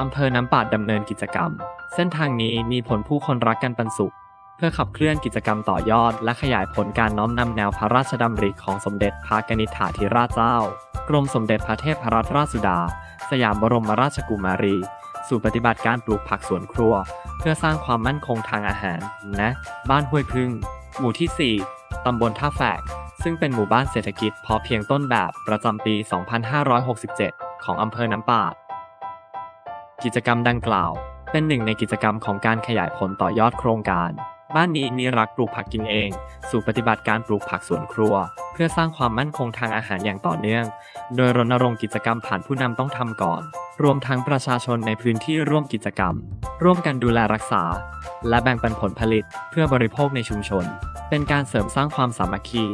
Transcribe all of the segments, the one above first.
อำเภอน้ำปาดดำเนินกิจกรรม เส้นทางนี้มีผลผู้คนรักกันปันสุข เพื่อขับเคลื่อนกิจกรรมต่อยอด และขยายผลการน้อมนำแนวพระราชดำริของสมเด็จพระกนิษฐาธิราชเจ้า กรมสมเด็จพระเทพรัตนราชสุดา สยามบรมราชกุมารี สู่ปฏิบัติการปลูกผักสวนครัว เพื่อสร้างความมั่นคงทางอาหารณบ้านห้วยพึ่ง หมู่ที่ 4 ตำบลท่าแฝกซึ่งเป็นหมู่บ้านเศรษฐกิจพอเพียงต้นแบบประจำปี 2567 ของอำเภอน้ำปาด กิจกรรมดังกล่าว เป็นหนึ่งในกิจกรรมของการขยายผลต่อยอดโครงการ บ้านนี้มีรักปลูกผักกินเอง สู่ปฏิบัติการปลูกผักสวนครัว เพื่อสร้างความมั่นคงทางอาหารอย่างต่อเนื่อง โดยรณรงค์กิจกรรมผ่านผู้นำต้องทำก่อน รวมทั้งประชาชนในพื้นที่ร่วมกิจกรรม ร่วมกันดูแลรักษา และแบ่งปันผลผลิตเพื่อบริโภคในชุมชน เป็นการเสริมสร้างความสามัคคี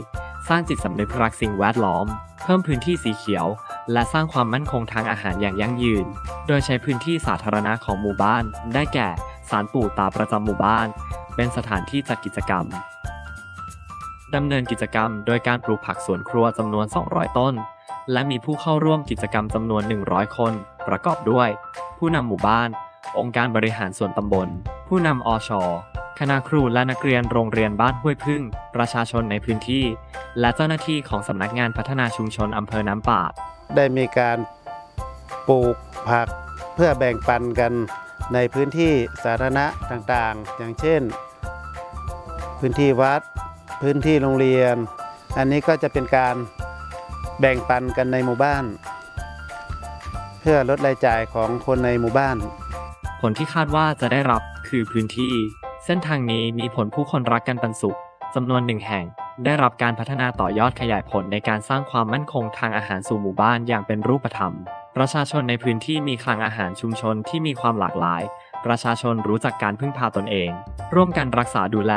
สร้างจิตสำนึกรักสิ่งแวดล้อม เพิ่มพื้นที่สีเขียว และสร้างความมั่นคงทางอาหารอย่างยั่งยืน โดยใช้พื้นที่สาธารณะของหมู่บ้าน ได้แก่ศาลปู่ตาประจำหมู่บ้าน เป็นสถานที่จัดกิจกรรมดำเนินกิจกรรมโดยการปลูกผักสวนครัวจำนวน 200 ต้น และมีผู้เข้าร่วมกิจกรรมจำนวน 100 คน ประกอบด้วย ผู้นำหมู่บ้าน องค์การบริหารส่วนตำบล ผู้นำอช คณะครูและนักเรียนโรงเรียนบ้านห้วยพึ่ง ประชาชนในพื้นที่ และเจ้าหน้าที่ของสำนักงานพัฒนาชุมชนอำเภอน้ำปาด ได้มีการปลูกผักเพื่อแบ่งปันกันในพื้นที่สาธารณะต่างๆ อย่างเช่น พื้นที่วัด พื้นที่โรงเรียน อันนี้ก็จะเป็นการแบ่งปันกันในหมู่บ้าน เพื่อลดรายจ่ายของคนในหมู่บ้าน ผลที่คาดว่าจะได้รับคือพื้นที่ เส้นทางนี้มีผลผู้คนรักกันปันสุขจำนวนหนึ่งแห่ง ได้รับการพัฒนาต่อยอดขยายผลในการสร้างความมั่นคงทางอาหารสู่หมู่บ้านอย่างเป็นรูปธรรม ประชาชนในพื้นที่มีคลังอาหารชุมชนที่มีความหลากหลาย ประชาชนรู้จักการพึ่งพาตนเอง ร่วมกันรักษาดูแล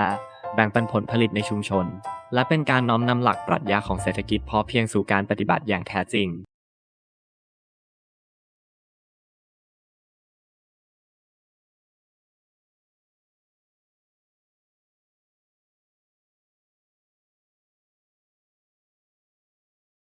แบ่งปันผลผลิตในชุมชน และเป็นการน้อมนำหลักปรัชญาของเศรษฐกิจพอเพียงสู่การปฏิบัติอย่างแท้จริง